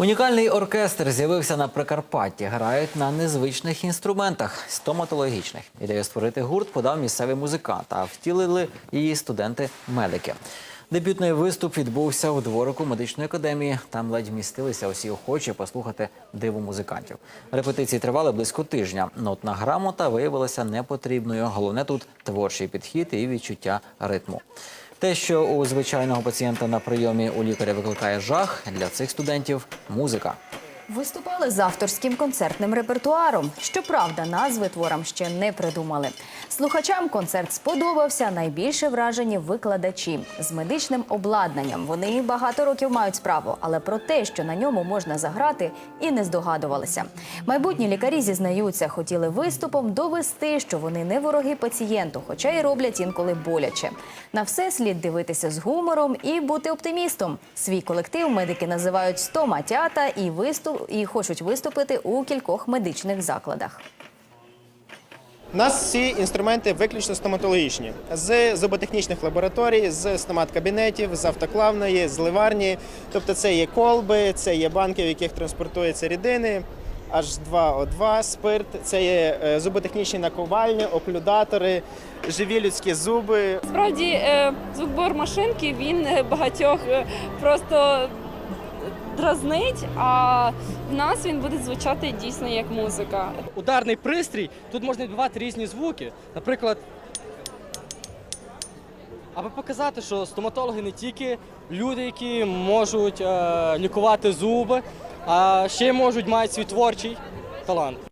Унікальний оркестр з'явився на Прикарпатті. Грають на незвичних інструментах стоматологічних. Ідею створити гурт подав місцевий музикант, а втілили її студенти-медики. Дебютний виступ відбувся у дворику медичної академії. Там ледь вмістилися усі охочі послухати диву музикантів. Репетиції тривали близько тижня. Нотна грамота виявилася непотрібною. Головне тут творчий підхід і відчуття ритму. Те, що у звичайного пацієнта на прийомі у лікаря викликає жах, для цих студентів музика. Виступали з авторським концертним репертуаром. Щоправда, назви творам ще не придумали. Слухачам концерт сподобався. Найбільше вражені викладачі з медичним обладнанням. Вони багато років мають справу, але про те, що на ньому можна заграти, і не здогадувалися. Майбутні лікарі зізнаються, хотіли виступом довести, що вони не вороги пацієнту, хоча й роблять інколи боляче. На все слід дивитися з гумором і бути оптимістом. Свій колектив медики називають стома тята і виступ і хочуть виступити у кількох медичних закладах. У нас всі інструменти виключно стоматологічні з зуботехнічних лабораторій, з стомат-кабінетів, з автоклавної, з ливарні. Тобто це є колби, це є банки, в яких транспортуються рідини, H2O2, спирт, це є е, зуботехнічні наковальні, оклюдатори, живі людські зуби. Справді, е, звукбор машинки він е, багатьох просто дразнить, а в нас він буде звучати дійсно як музика. ударний пристрій, тут можна відбивати різні звуки. Наприклад, аби показати, що стоматологи не тільки люди, які можуть е, лікувати зуби, а ще можуть мають свій творчий талант.